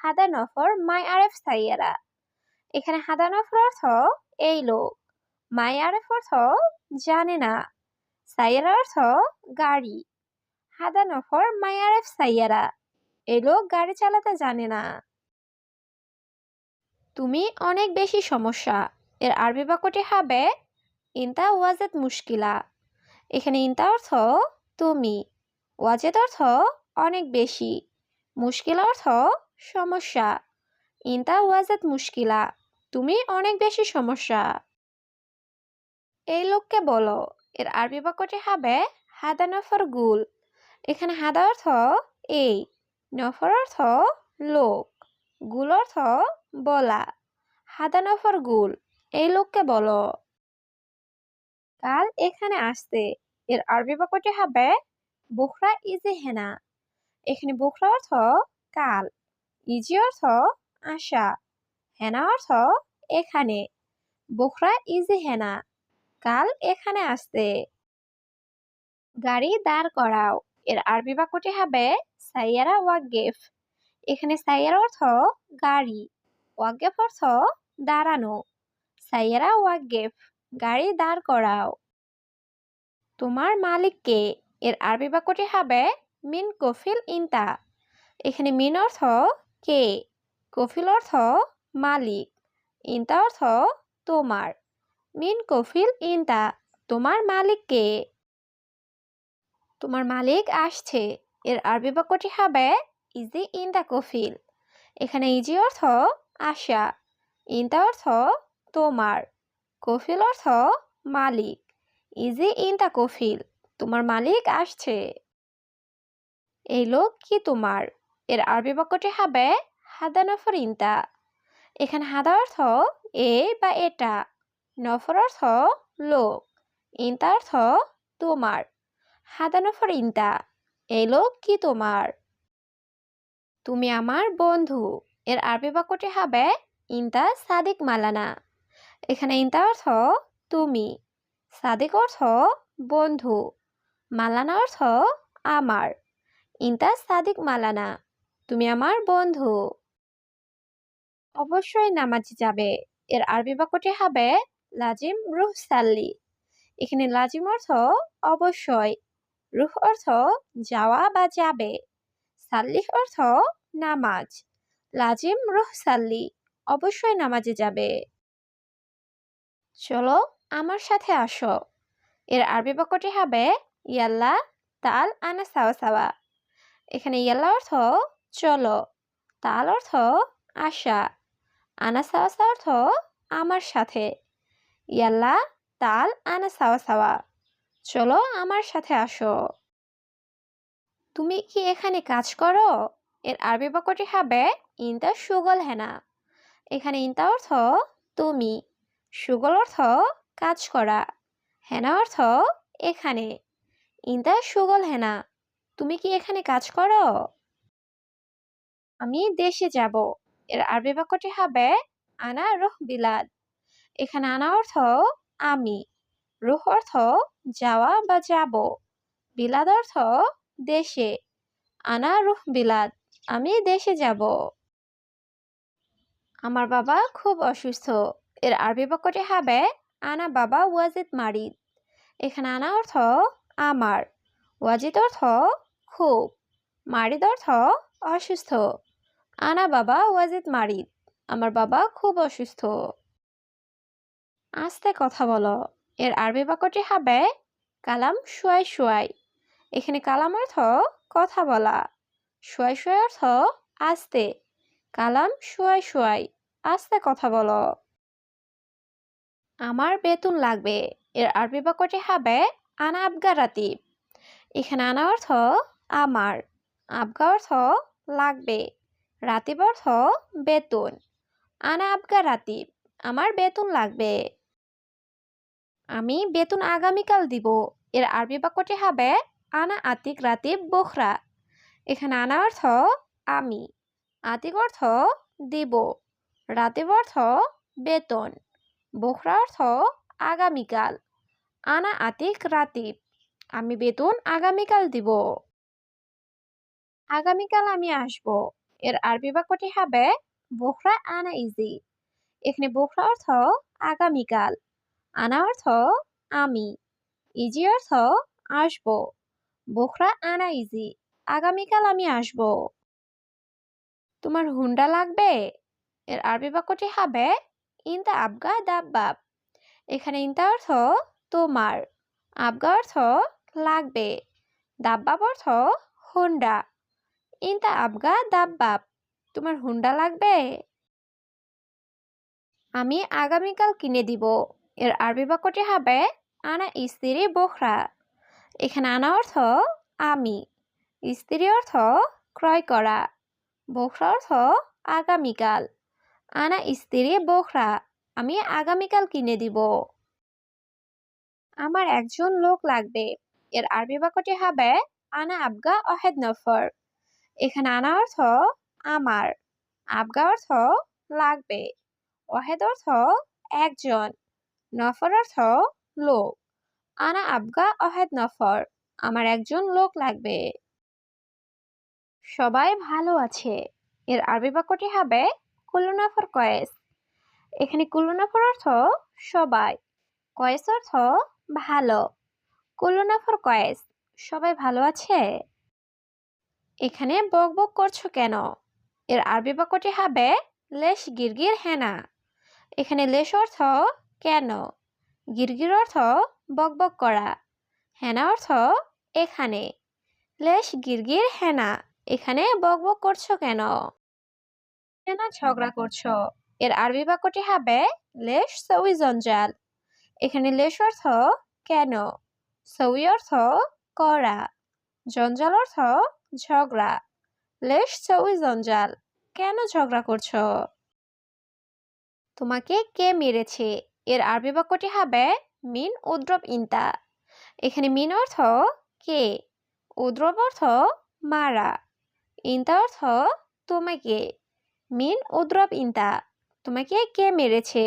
হাদা নফর মাই আরেফ সাইয়ারা। এখানে হাদা নফর অর্থ এই লোক, মাই আরেফ অর্থ জানে না, সাইয়ারা অর্থ গাড়ি। হাদা নফর মাই আরেফ সাইয়ারা এই লোক গাড়ি চালাতে জানে না। তুমি অনেক বেশি সমস্যা, এর আরবি বাক্যটি হবে ইনতা ওয়াজেদ মুশকিলা। এখানে ইনতা অর্থ তুমি, ওয়াজেদ অর্থ অনেক বেশি, মুশকিল অর্থ সমস্যা। ইনতা ওয়াজেদ মুশকিলা। তুমি অনেক বেশি সমস্যা। এই লোককে বলো, এর আরবি বাক্যটি হবে হাদা নফর গুল। এখানে হাদা অর্থ এই, নফর অর্থ লোক, গুল অর্থ বলা। হাদা নফর গুল, এই লোককে বলো। কাল এখানে আসতে, এর আরবি বাক্যটি হবে বুখরা ইজি হেনা এখানে বুখরা অর্থ কাল। ইজি অর্থ আশা হেনা অর্থ এখানে বুখরা ইজি হেনা, কাল এখানে আসতে। গাড়ি দাঁড় করাও এর আরবি বাক্যটি হবে সাইয়ারা ওয়াগেফ এখানে সাইয়ারা অর্থ গাড়ি ওয়াগেফ অর্থ দাঁড়ানো সাইয়ারা ওয়াগেফ গাড়ি দাঁড় করাও তোমার মালিক কে? এর আরবি বাক্যটি হবে, মিন কফিল ইনতা, এখানে মিন অর্থ কে? কফিল অর্থ মালিক, ইনতা অর্থ তোমার। মিন কফিল ইনতা, তোমার মালিক কে? তোমার মালিক আসছে, এর আরবি বাক্যটি হবে ইজি ইনতা কফিল। এখানে ইজি অর্থ আশা, ইনতা অর্থ তোমার। কফিল অর্থ মালিক, ইজি ইনতা কফিল, তোমার মালিক আসছে। এই লোক কি তোমার? এর আরবি বাক্যটি হবে হাদা নফর ইনতা এখানে হাদা অর্থ এ বা এটা। নফর অর্থ লোক। ইনতা অর্থ তোমার। হাদা নফর ইনতা এই লোক কি তোমার? তুমি আমার বন্ধু। এর আরবি বাক্যটি হবে ইনতা সাদিক মালানা। এখানে ইনতা অর্থ তুমি। সাদিক অর্থ বন্ধু। মালানা অর্থ আমার। ইনতা সাদিক মালানা। তুমি আমার বন্ধু। অবশ্যই নামাজি যাবে। এর আরবি বাক্যটি হবে লাজিম রুহ সাল্লি। এখানে লাজিম অর্থ অবশ্যই, রুহ অর্থ যাওয়া বা যাবে, সাল্লিহ অর্থ নামাজ, লাজিম রুহ সাল্লি অবশ্যই নামাজে যাবে। চলো আমার সাথে আসো। এর আরবি বাক্যটি হবে ইয়াল্লা তাল আনা সাওয়া সাওয়া। এখানে ইয়াল্লা অর্থ চলো। তাল অর্থ আশা। আনা সাওয়া অর্থ আমার সাথে। ইয়াল্লা, তাল আনা সাওয়া সাওয়া চলো আমার সাথে আসো। তুমি কি এখানে কাজ করো? এর আরবি বাক্যটি হবে ইনতা সুগল হেনা। এখানে ইনতা অর্থ তুমি। সুগল অর্থ কাজ করা। হেনা অর্থ এখানে। ইনতা সুগল হেনা। তুমি কি এখানে কাজ করো? আমি দেশে যাব। এর আরবি বাক্যটি হবে, আনা রুহ বিলাদ। এখানে আনা অর্থ, আমি। রুহ অর্থ, যাওয়া বা যাব। বিলাদ অর্থ, দেশে। আনা রুহ বিলাদ, আমি দেশে যাব। আমার বাবা খুব অসুস্থ। এর আরবি বাক্যটি হবে, আনা বাবা ওয়াজিদ মারিদ। এখানে আনা অর্থ, আমার। ওয়াজিদ অর্থ, খুব। মারিদ অর্থ, অসুস্থ। আনা বাবা ওয়াজিদ মারিদ। আমার বাবা খুব অসুস্থ। আস্তে কথা বলো। এর আরবি বাক্যটি হবে কালাম শুয়াই শুয়াই। এখানে কালাম অর্থ কথা বলা। শুয়াই শুয়াই অর্থ আস্তে। কালাম শুয়াই শুয়াই। আস্তে কথা বলো। আমার বেতন লাগবে। এর আরবি বাক্যটি হবে আনা আবগা রাতিব। এখানে আনা অর্থ আমার। আবগা অর্থ লাগবে। রাতিব অর্থ বেতন। আনা আবগা রাতিব, আমার বেতন লাগবে। আমি বেতন আগামীকাল দিব। এর আরবি বাক্যটি হবে, আনা আতিক রাতিব বোখরা। এখানে আনা অর্থ আমি, আতিক অর্থ দিব। রাতিব অর্থ বেতন, বোখরা অর্থ আগামীকাল। আনা আতিক রাতিব, আমি বেতন আগামীকাল দিব। আগামীকাল আমি আসব। এর আরবি বাক্যটি হবে বোখরা আনা ইজি। এখানে বোখরা অর্থ আগামীকাল আনা অর্থ আমি, ইজি অর্থ আসব। বোখরা আনা ইজি আগামীকাল আমি আসব। তোমার হুন্ডা লাগবে? এর আরবি বাক্যটি হবে ইনতা আবগা দাব্বাব এখানে ইনতা অর্থ তোমার, আবগা অর্থ লাগবে দাব্বাব অর্থ হুন্ডা। ইনতা আবগা দাব বাপ তোমার হুন্ডা লাগবে? আমি আগামীকাল কিনে দিব। এর আরবি বাক্যটি হবে, আনা স্ত্রী বোখরা। এখানে আনা অর্থ, আমি। স্ত্রী অর্থ, ক্রয় করা। বোখরা অর্থ, আগামীকাল। আনা স্ত্রী বোখরা। আমি আগামীকাল কিনে দিব। আমার একজন লোক লাগবে। এর আরবি বাক্যটি হবে, আনা আবগা অহেদ নফর। এখানে আনা অর্থ আমার আবগা অর্থ লাগবে, ওয়াহেদ অর্থ একজন, নফর অর্থ লোক, আনা, আবগা অহেদ নফর, আমার একজন লোক লাগবে। সবাই ভালো আছে। এর আরবি বাক্যটি হবে কুল্লুনাফর কয়েস। এখানে কুল্লুনাফর অর্থ সবাই, কয়েস অর্থ ভালো, কুল্লুনাফর কয়েস, সবাই ভালো আছে? এখানে বক বক করছ কেন? এর আরবি বাক্যটি হবে লেশ গিরগির হেনা। এখানে লেশ অর্থ কেন? গিরগির অর্থ বকবক করা। হেনা অর্থ এখানে। লেশ গিরগির হেনা। এখানে বকবক করছ কেন? কেন ঝগড়া করছ? এর আরবি বাক্যটি হবে লেশ সউই জঞ্জাল। এখানে লেশ অর্থ কেন? সউই অর্থ করা। জঞ্জাল অর্থ ঝগড়া। লেশ সউই জঞ্জাল। কেন ঝগড়া করছ? তোমাকে কে মেরেছে? এর আরবি বাক্যটি হবে মিন উদ্রব ইন্তা। এখানে মিন অর্থ কে? উদ্রব অর্থ মারা। ইন্তা অর্থ তোমাকে। মিন উদ্রব ইন্তা। তোমাকে কে মেরেছে?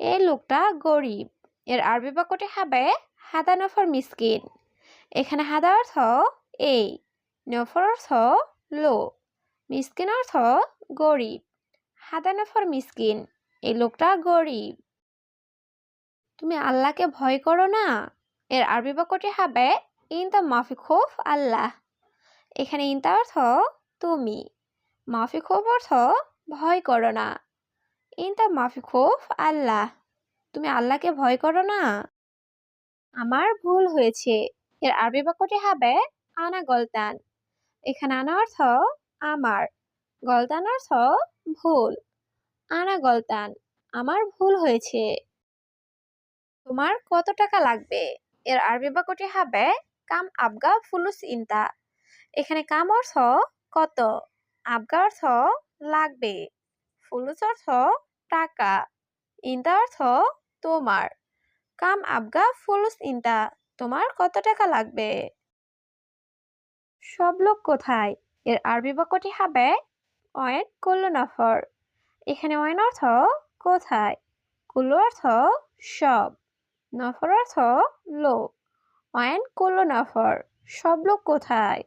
এই লোকটা গরিব। এর আরবি বাক্যটি হবে হাদা নফর মিসকিন। এখানে হাদা অর্থ এই, নফর অর্থ লো, মিসকিন অর্থ গরিব। হাদা নফর মিসকিন, এই লোকটা গরিব। তুমি আল্লাহকে ভয় করো না। এর আরবি বাক্যটি হবে, ইন ইনতা মাফি খোফ আল্লাহ। এখানে ইনতা অর্থ তুমি। মাফি খোফ অর্থ ভয় করো না। ইনতা মাফি খোফ আল্লাহ। তুমি আল্লাহকে ভয় করো না। আমার ভুল হয়েছে। এর আরবি বাক্যটি হবে আনা গলতান। এখানে আনা অর্থ আমার, গলতান অর্থ ভুল। আনা গলতান, আমার ভুল হয়েছে। তোমার কত টাকা লাগবে? এর আরবি বাক্যটি হবে কাম আবগা ফুলুস ইনতা। এখানে কাম অর্থ কত? আবগা অর্থ লাগবে। ফুলুস অর্থ টাকা। ইনতা অর্থ তোমার। কাম আবগা ফুলুস ইনতা। তোমার কত টাকা লাগবে? সব লোক কোথায়? এর আরবি বাক্যটি হবে অয়েন কুল্লু নফর এখানে অয়েন অর্থ কোথায়? কুল্লু অর্থ সব। নফর অর্থ লোক। অয়েন কুল্লু নফর সব লোক কোথায়?